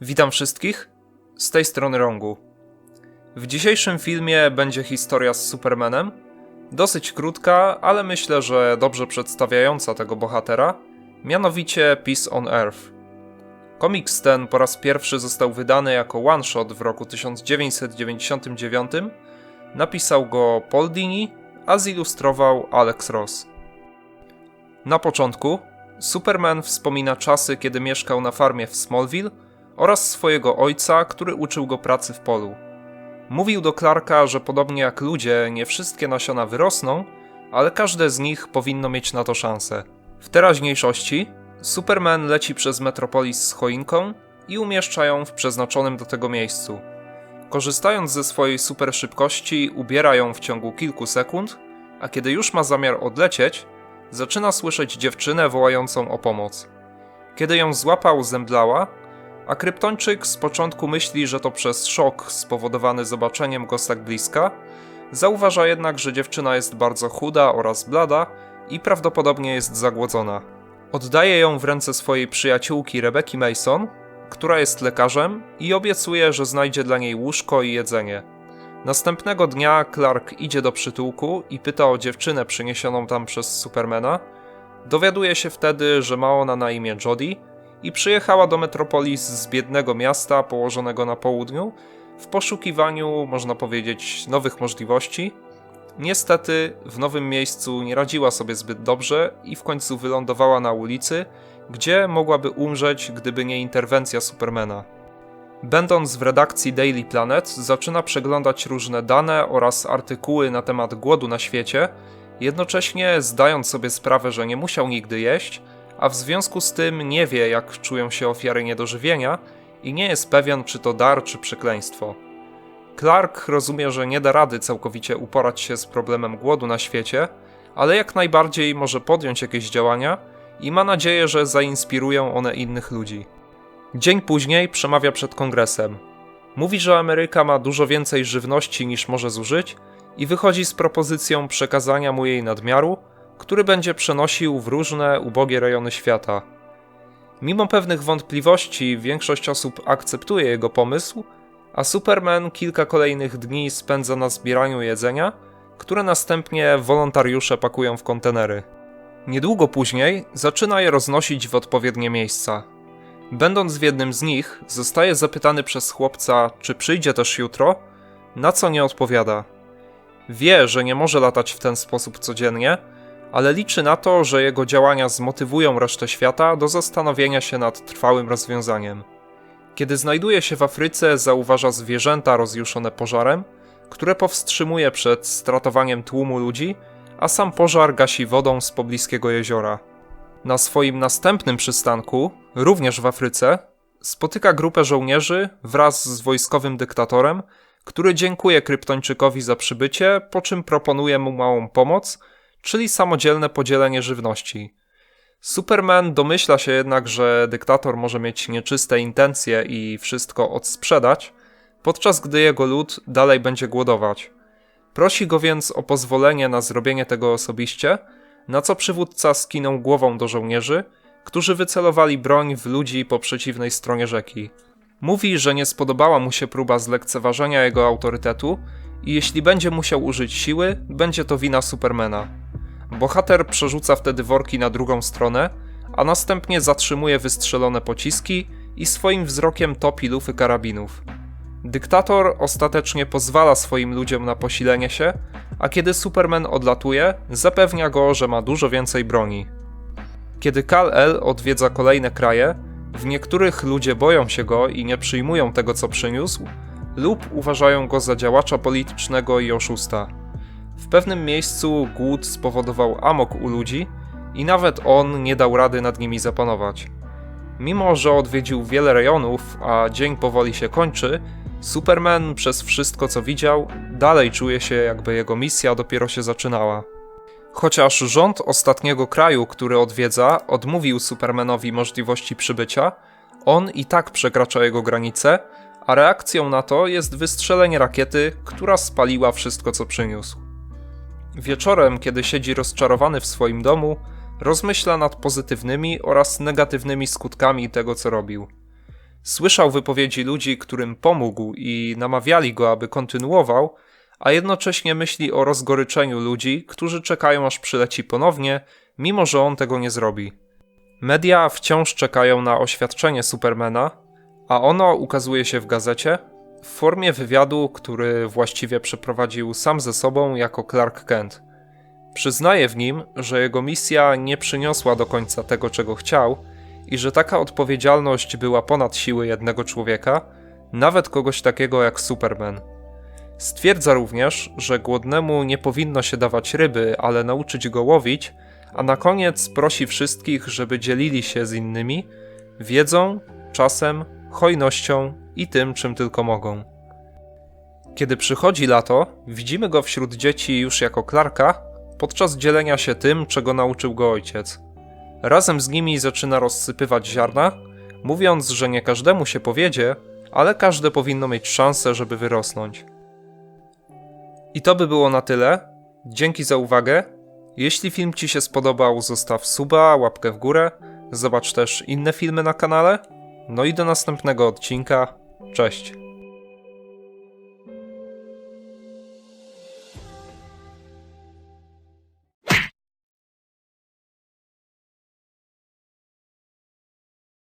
Witam wszystkich, z tej strony Rongu. W dzisiejszym filmie będzie historia z Supermanem, dosyć krótka, ale myślę, że dobrze przedstawiająca tego bohatera, mianowicie Peace on Earth. Komiks ten po raz pierwszy został wydany jako one-shot w roku 1999, napisał go Paul Dini, a zilustrował Alex Ross. Na początku Superman wspomina czasy, kiedy mieszkał na farmie w Smallville oraz swojego ojca, który uczył go pracy w polu. Mówił do Clarka, że podobnie jak ludzie, nie wszystkie nasiona wyrosną, ale każde z nich powinno mieć na to szansę. W teraźniejszości Superman leci przez Metropolis z choinką i umieszcza ją w przeznaczonym do tego miejscu. Korzystając ze swojej super szybkości, ubiera ją w ciągu kilku sekund, a kiedy już ma zamiar odlecieć, zaczyna słyszeć dziewczynę wołającą o pomoc. Kiedy ją złapał, zemdlała, a kryptończyk z początku myśli, że to przez szok spowodowany zobaczeniem go z tak bliska, zauważa jednak, że dziewczyna jest bardzo chuda oraz blada i prawdopodobnie jest zagłodzona. Oddaje ją w ręce swojej przyjaciółki Rebeki Mason, która jest lekarzem i obiecuje, że znajdzie dla niej łóżko i jedzenie. Następnego dnia Clark idzie do przytułku i pyta o dziewczynę przyniesioną tam przez Supermana. Dowiaduje się wtedy, że ma ona na imię Jodie i przyjechała do Metropolis z biednego miasta położonego na południu w poszukiwaniu, można powiedzieć, nowych możliwości. Niestety w nowym miejscu nie radziła sobie zbyt dobrze i w końcu wylądowała na ulicy, gdzie mogłaby umrzeć, gdyby nie interwencja Supermana. Będąc w redakcji Daily Planet, zaczyna przeglądać różne dane oraz artykuły na temat głodu na świecie, jednocześnie zdając sobie sprawę, że nie musiał nigdy jeść, a w związku z tym nie wie, jak czują się ofiary niedożywienia i nie jest pewien, czy to dar, czy przekleństwo. Clark rozumie, że nie da rady całkowicie uporać się z problemem głodu na świecie, ale jak najbardziej może podjąć jakieś działania i ma nadzieję, że zainspirują one innych ludzi. Dzień później przemawia przed kongresem. Mówi, że Ameryka ma dużo więcej żywności niż może zużyć i wychodzi z propozycją przekazania mu jej nadmiaru, który będzie przenosił w różne ubogie rejony świata. Mimo pewnych wątpliwości, większość osób akceptuje jego pomysł, a Superman kilka kolejnych dni spędza na zbieraniu jedzenia, które następnie wolontariusze pakują w kontenery. Niedługo później zaczyna je roznosić w odpowiednie miejsca. Będąc w jednym z nich, zostaje zapytany przez chłopca, czy przyjdzie też jutro, na co nie odpowiada. Wie, że nie może latać w ten sposób codziennie, ale liczy na to, że jego działania zmotywują resztę świata do zastanowienia się nad trwałym rozwiązaniem. Kiedy znajduje się w Afryce, zauważa zwierzęta rozjuszone pożarem, które powstrzymuje przed stratowaniem tłumu ludzi, a sam pożar gasi wodą z pobliskiego jeziora. Na swoim następnym przystanku, również w Afryce, spotyka grupę żołnierzy wraz z wojskowym dyktatorem, który dziękuje Kryptończykowi za przybycie, po czym proponuje mu małą pomoc, czyli samodzielne podzielenie żywności. Superman domyśla się jednak, że dyktator może mieć nieczyste intencje i wszystko odsprzedać, podczas gdy jego lud dalej będzie głodować. Prosi go więc o pozwolenie na zrobienie tego osobiście, na co przywódca skinął głową do żołnierzy, którzy wycelowali broń w ludzi po przeciwnej stronie rzeki. Mówi, że nie spodobała mu się próba zlekceważenia jego autorytetu i jeśli będzie musiał użyć siły, będzie to wina Supermana. Bohater przerzuca wtedy worki na drugą stronę, a następnie zatrzymuje wystrzelone pociski i swoim wzrokiem topi lufy karabinów. Dyktator ostatecznie pozwala swoim ludziom na posilenie się, a kiedy Superman odlatuje, zapewnia go, że ma dużo więcej broni. Kiedy Kal-El odwiedza kolejne kraje, w niektórych ludzie boją się go i nie przyjmują tego, co przyniósł, lub uważają go za działacza politycznego i oszusta. W pewnym miejscu głód spowodował amok u ludzi i nawet on nie dał rady nad nimi zapanować. Mimo, że odwiedził wiele rejonów, a dzień powoli się kończy, Superman przez wszystko co widział, dalej czuje się jakby jego misja dopiero się zaczynała. Chociaż rząd ostatniego kraju, który odwiedza, odmówił Supermanowi możliwości przybycia, on i tak przekracza jego granice, a reakcją na to jest wystrzelenie rakiety, która spaliła wszystko co przyniósł. Wieczorem, kiedy siedzi rozczarowany w swoim domu, rozmyśla nad pozytywnymi oraz negatywnymi skutkami tego, co robił. Słyszał wypowiedzi ludzi, którym pomógł i namawiali go, aby kontynuował, a jednocześnie myśli o rozgoryczeniu ludzi, którzy czekają aż przyleci ponownie, mimo że on tego nie zrobi. Media wciąż czekają na oświadczenie Supermana, a ono ukazuje się w gazecie w formie wywiadu, który właściwie przeprowadził sam ze sobą jako Clark Kent. Przyznaje w nim, że jego misja nie przyniosła do końca tego, czego chciał, i że taka odpowiedzialność była ponad siły jednego człowieka, nawet kogoś takiego jak Superman. Stwierdza również, że głodnemu nie powinno się dawać ryby, ale nauczyć go łowić, a na koniec prosi wszystkich, żeby dzielili się z innymi wiedzą, czasem, hojnością i tym, czym tylko mogą. Kiedy przychodzi lato, widzimy go wśród dzieci już jako Clarka, podczas dzielenia się tym, czego nauczył go ojciec. Razem z nimi zaczyna rozsypywać ziarna, mówiąc, że nie każdemu się powiedzie, ale każde powinno mieć szansę, żeby wyrosnąć. I to by było na tyle. Dzięki za uwagę. Jeśli film Ci się spodobał, zostaw suba, łapkę w górę. Zobacz też inne filmy na kanale. No i do następnego odcinka. Cześć.